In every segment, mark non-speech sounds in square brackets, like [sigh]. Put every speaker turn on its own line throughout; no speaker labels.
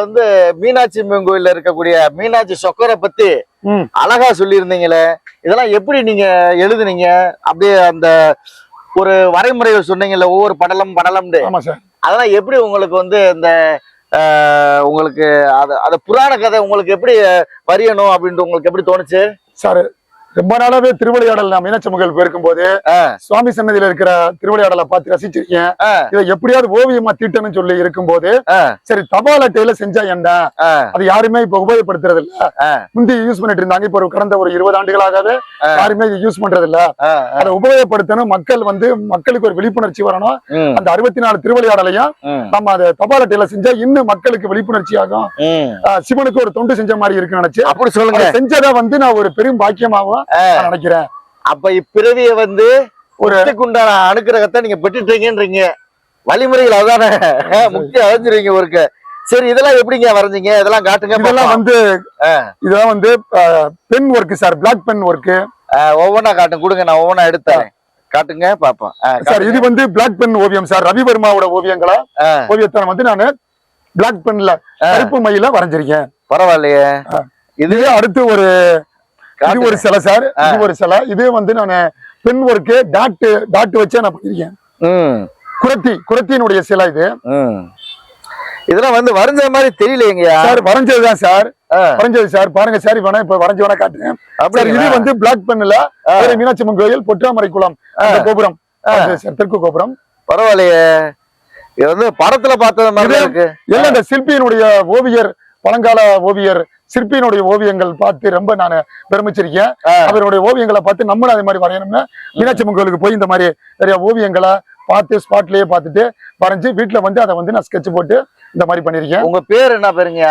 வந்து மீனாட்சி அம்மன் கோயில்ல இருக்கக்கூடிய மீனாட்சி சொக்கரை பத்தி அழகா சொல்லியிருந்தீங்களே. இதெல்லாம் எப்படி நீங்க எழுதுனீங்க? அப்படியே அந்த ஒரு வரைமுறைகள் சொன்னீங்கல்ல ஒவ்வொரு படலம்
சார்.
அதெல்லாம் எப்படி உங்களுக்கு வந்து இந்த உங்களுக்கு அது அது புராண கதை உங்களுக்கு எப்படி வரியணும் அப்படின்ட்டு உங்களுக்கு எப்படி தோணுச்சு?
சார் ரொம்ப நாளாவே திருவிளையாடல் நான் மீனாட்சி அம்மன் போயிருக்கும் போது சுவாமி சன்னதியில இருக்கிற திருவிளையாடலை பார்த்து ரசிச்சிருக்கேன் இதை எப்படியாவது ஓவியமா தீட்டணும்னு சொல்லி இருக்கும்போது
ஆ,
சரி தபால் அட்டையில செஞ்சா என்ன? அது யாருமே இப்ப உபயோகப்படுத்துறது இல்ல. முந்தி யூஸ் பண்ணிட்டு இருந்தாங்க. இப்ப ஒரு கடந்த ஒரு இருபது ஆண்டுகளாகவே. யாருமே யூஸ் பண்றது இல்ல. அதை உபயோகப்படுத்தணும். மக்கள் வந்து மக்களுக்கு ஒரு விழிப்புணர்ச்சி வரணும். அந்த அறுபத்தி நாலு திருவிளையாடலையும் நம்ம அதை தபால் அட்டையில செஞ்சா இன்னும் மக்களுக்கு விழிப்புணர்ச்சி ஆகும். சிவனுக்கு ஒரு தொண்டு செஞ்ச மாதிரி இருக்குன்னு நினைச்சு
அப்படி சொல்லுங்க.
செஞ்சதை வந்து நான் ஒரு பெரும் பாக்கியமாகவும் நான் நினைக்கிறேன்.
அப்ப இப்பிறவிய வந்து
ஒரு
உண்டான அனுக்கிரகத்தை நீங்க பெற்றுட்டீங்கன்றீங்க. வழிமுறைகள் அதானே? முக்கியம் அடைஞ்சிருவீங்க ஒருக்கு. சரி இதெல்லாம் எப்படிங்க வரைஞ்சீங்க? இதெல்லாம் காட்டுங்க
இதெல்லாம். வந்து. இதெல்லாம் வந்து pen work sir black pen work
ஒவ்வொன்னா காட்டுங்க. கொடுங்க நான் ஒவ்வொன்னா எடுத்தேன் காட்டுங்க பாப்போம்
சார். இது வந்து பிளாக் பென் ஓவியம் சார் ரவிவர்மாவோட ஓவியங்களா? ஓவியத்தை வந்து நான் பிளாக் பென்ல கருப்பு மையில வரைஞ்சிருக்கேன்.
பரவாயில்லையே.
இதுவே அடுத்து ஒரு இது. ஒரு சிலை சார் இது ஒரு சிலை. இது வந்து நான் பென் ஒர்க்கு டாட் டாட் வச்சே நான் பண்ணிருக்கேன். குரத்தி குரத்தினுடைய சிலை இது.
இதெல்லாம் வந்து வரைஞ்ச மாதிரி தெரியலையேங்கய்யா.
சார் வரைஞ்சதுதான் சார். வரைஞ்சது சார். பாருங்க சார் வேணா இப்ப வரைஞ்சு வேணா காட்டுறேன். சார் இது? வந்து பிளாக் பென்ல மீனாட்சி அம்மன் கோயில் பொற்றாமரை குளம் கோபுரம். தெற்கு கோபுரம்.
பரவாயில்லையே. இது வந்து படத்துல பார்த்தது மாதிரி இருக்கு.
எல்லாம் இந்த சிற்பியினுடைய ஓவியர் பழங்கால ஓவியர் சிற்பியினுடைய ஓவியங்கள் பார்த்து ரொம்ப நான் பெருமிச்சிருக்கேன். அவருடைய ஓவியங்களை பார்த்து நம்மளும் அதே மாதிரி வரையணும்னு மீனாட்சி அம்மன் கோயிலுக்கு போய் இந்த மாதிரி நிறைய ஓவியங்களை பார்த்து ஸ்பாட்லயே பார்த்துட்டு வரைஞ்சு வீட்டுல வந்து அதை வந்து நான் ஸ்கெட்ச் போட்டு இந்த மாதிரி பண்ணிருக்கேன்
உங்க பேர் என்ன பேருங்க?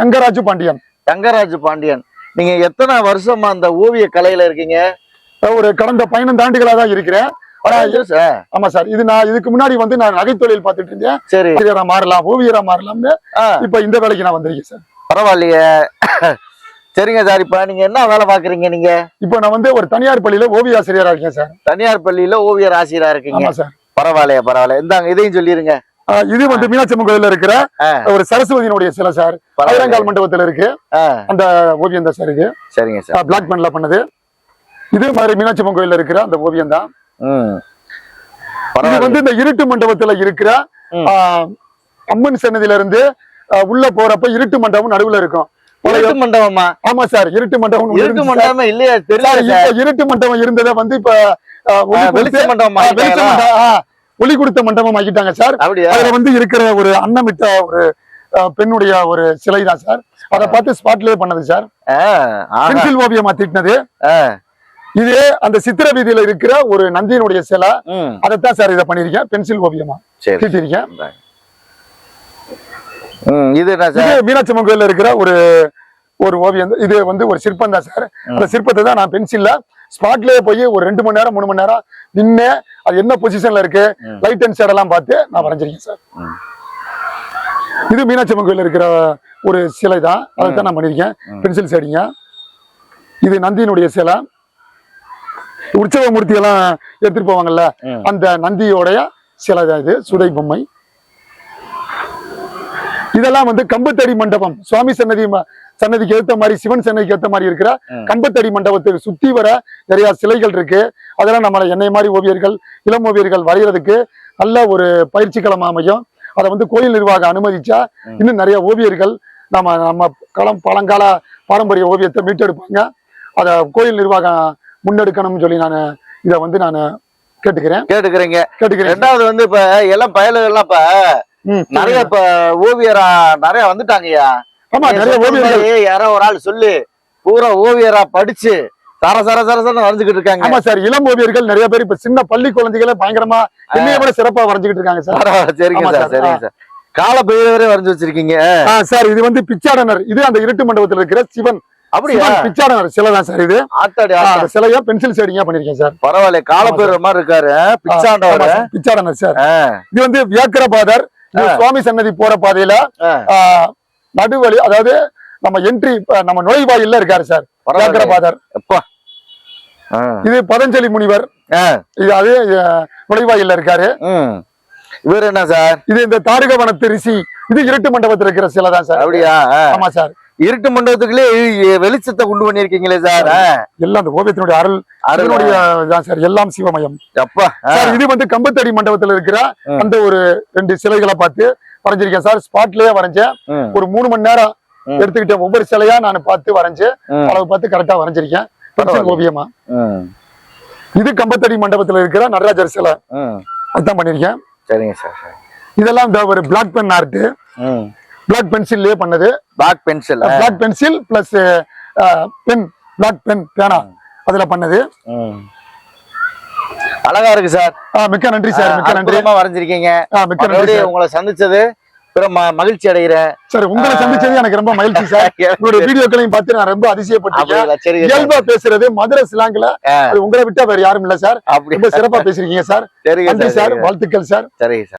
தங்கராஜு பாண்டியன்.
தங்கராஜ் பாண்டியன். நீங்க எத்தனை வருஷமா அந்த ஓவிய கலையில இருக்கீங்க?
ஒரு கடந்த பதினைந்து ஆண்டுகளா தான் இருக்கிறேன்.
சார்
ஆமா சார் இது நான் இதுக்கு முன்னாடி வந்து நான் நகைத்தொழில் பார்த்துட்டு இருந்தேன்.
சரி.
மாறலாம் ஓவியரா மாறலாம்னு இப்ப இந்த வேலைக்கு நான் வந்திருக்கேன் சார்
பரவாயில்லையே. சரிங்க சார் இப்ப நீங்க என்ன வேலை பாக்குறீங்க நீங்க?
இப்போ நான் வந்து ஒரு தனியார் பள்ளியில ஓவிய ஆசிரியரா இருக்கேன் சார்
தனியார் பள்ளியில ஓவியர் ஆசிரியரா இருக்கீங்க.
சார்
பரவாயில்லையே பரவாயில்ல இந்தாங்க இதையும் சொல்லிருங்க.
இது வந்து மீனாட்சி அம்மன் கோயில்ல இருக்கிற. ஒரு சரஸ்வதியினுடைய சிலை சார் ஆயிரங்கால் மண்டபத்துல இருக்கு. அந்த ஓவியம் தான் சார் இது.
சரிங்க சார்
பிளாக் பென்ல பண்ணது. இது மாதிரி மீனாட்சி அம்மன் கோயில்ல இருக்கிற அந்த ஓவியம் தான். இது வந்து இந்த இருட்டு மண்டபத்துல இருக்கிற அம்மன் சன்னதியில இருந்து உள்ள போறப்ப இருட்டு மண்டபம் நடுவுல இருக்கும்.
இருட்டு மண்டபமா?
ஆமா சார் இருட்டு மண்டபம்
இருட்டு. மண்டபமே இல்லையா? தெரியல
இருட்டு மண்டபம் இருந்ததை வந்து இப்ப
வெளிச்ச மண்டபம்
வெளிச்ச? மண்டபம், ஒளி கொடுத்த மண்டபம் ஆக்கிட்டாங்க சார். அதுல வந்து இருக்கிற ஒரு அன்னமிட்ட ஒரு பெண்ணுடைய ஒரு சிலை தான் சார். அதை பார்த்து ஸ்பாட்லயே பண்ணது சார். பென்சில் ஓவியமா தீட்டினது. இது அந்த சித்திர வீதியில இருக்கிற ஒரு நந்தியினுடைய சிலை. அதைத்தான் சார் இதை பண்ணிருக்கேன் பென்சில் ஓவியமா? தீட்டிருக்கேன்
இது என்ன
இது
சார்
மீனாட்சி அம்மன் கோயில்ல இருக்கிற ஒரு ஒரு ஓவியம். இது வந்து ஒரு சிற்பம் தான் சார். அந்த சிற்பத்தை தான் நான் பென்சில்ல ஸ்பாட்லயே போய் ஒரு ரெண்டு மணி நேரம் மூணு மணி நேரம் நின்று அது என்ன பொசிஷன்ல இருக்கு. லைட் அண்ட் ஷேட் எல்லாம் பார்த்து நான் வரைஞ்சிருக்கேன் சார். இது மீனாட்சி அம்மன் கோயில்ல இருக்கிற ஒரு சிலை தான். அதை தான் நான் பண்ணிருக்கேன்
ம்.
பென்சில் ஷேடிங்க. இது நந்தியினுடைய சிலை. உற்சவ மூர்த்தி எல்லாம் எடுத்துட்டு போவாங்கல்ல. அந்த நந்தியோடைய சிலை இது சுதை பொம்மை இதெல்லாம் வந்து கம்பத்தடி மண்டபம் சுவாமி சன்னதி சன்னதிக்கு ஏத்த மாதிரி சிவன் சன்னதிக்கு ஏத்த மாதிரி இருக்கிற. கம்பத்தடி மண்டபத்துக்கு சுத்தி வர நிறைய சிலைகள் இருக்கு அதெல்லாம் நம்மள என்னை மாதிரி ஓவியர்கள் இளம் ஓவியர்கள் வரைகிறதுக்கு நல்ல ஒரு பயிற்சி களம் அமையும் அதை வந்து கோயில் நிர்வாகம் அனுமதிச்சா. இன்னும் நிறைய ஓவியர்கள் நம்ம நம்ம களம் பழங்கால பாரம்பரிய ஓவியத்தை மீட்டெடுப்பாங்க அதை கோயில் நிர்வாகம் முன்னெடுக்கணும்னு சொல்லி நான் இதை வந்து நான் கேட்டுக்கிறேன்.
கேட்டுக்கிறீங்க.
கேட்டுக்கிறேன்.
ரெண்டாவது வந்து இப்ப எல்லாம் பயலுகள்லாம் இப்ப நிறைய இப்ப ஓவியரா நிறைய வந்துட்டாங்கய்யா.
ஆமா நிறைய ஓவியர்கள்.
யாரோ ஒரு ஆள் சொல்லி. பூரா ஓவியரா படிச்சு சர சர சர சரன்னு வரைஞ்சுக்கிட்டு இருக்காங்க.
ஆமா சார் இளம் ஓவியர்கள் நிறைய பேர் இப்ப சின்ன பள்ளி குழந்தைகளை பயங்கரமா என்னைய விட சிறப்பா வரைஞ்சுக்கிட்டு இருக்காங்க சார்.
சரிங்க சார்
சார்,
சரிங்க சார். கால பெரியவரே வரைஞ்சு வச்சிருக்கீங்க.
சார் இது வந்து பிச்சாடனர். இது அந்த இருட்டு மண்டபத்துல இருக்கிற சிவன்.
அப்படியா?
பிச்சாடனர் சிலை தான் சார் இது.
ஆத்தாடி.
அந்த சிலையா பென்சில் ஷேடிங்கா பண்ணிருக்கேன் சார்.
பரவாயில்ல கால பெரிய மாதிரி இருக்காரு. பிச்சாண்டவர்.
Sir, Pichadanar sir. இது வந்து வியாக்கிர பாதர் சுவாமி சன்னதி போற பாதையில நடுவழி அதாவது நம்ம என்ட்ரி நம்ம நுழைவாயில்ல இருக்காரு சார். வியாக்கிர பாதர் இது பதஞ்சலி முனிவர். இது அது நுழைவாயில்ல இருக்காரு.
இவர் என்ன சார்?
இது இந்த தாரக வனத்து ரிஷி. இது இருட்டு மண்டபத்தில் இருக்கிற சிலை தான் சார்.
அப்படியா.
ஆமா சார்.
இருட்டு மண்டபத்துக்குள்ளே வெளிச்சத்தை கொண்டு பண்ணிருக்கீங்களே சார்.
எல்லாம் அந்த ஓவியத்தினுடைய அருள்
அருள்.
அதனுடைய தான் சார் எல்லாம் சிவமயம்
அப்பா ஆ.
சார் இது வந்து கம்பத்தடி மண்டபத்துல இருக்கிற. அந்த ஒரு ரெண்டு சிலைகளை பார்த்து வரைஞ்சிருக்கேன் சார் ஸ்பாட்லயே வரைஞ்சேன் ஒரு மூணு மணி நேரம். எடுத்துக்கிட்டேன் ஒவ்வொரு சிலையா நான் பார்த்து வரைஞ்சு
ம்,
அளவு பார்த்து கரெக்டா வரைஞ்சிருக்கேன். ஓவியமா இது கம்பத்தடி மண்டபத்துல இருக்கிற நடராஜர் சிலை. அதுதான் பண்ணிருக்கேன்
சரிங்க சார்.
இதெல்லாம் இந்த ஒரு பிளாக் பென் ஆர்ட். பிளாக் பென்சில்லே பண்ணது.
Black pencil
black pencil plus pen black pen பேனா அதுல பண்ணது.
அழகா இருக்கு சார்.
மிக்க நன்றி சார் மிக்க நன்றி.
வரைஞ்சிருக்கீங்க.
ஆ, மிக்க நன்றி
உங்களை சந்திச்சது மகிழ்ச்சி அடைகிறேன்.
சார் உங்களை சந்திச்சது எனக்கு ரொம்ப மகிழ்ச்சி சார். [laughs] உங்களுடைய வீடியோக்களையும் பார்த்து நான் ரொம்ப
சார்.
இயல்பா பேசுறது மதுரை சிலாங்கில. உங்களை விட்டா வேற யாரும் இல்ல சார். ரொம்ப சிறப்பா பேசிருக்கீங்க சார். நன்றி
சார்
சார். வாழ்த்துக்கள் சார்.
சரிங்க சார்.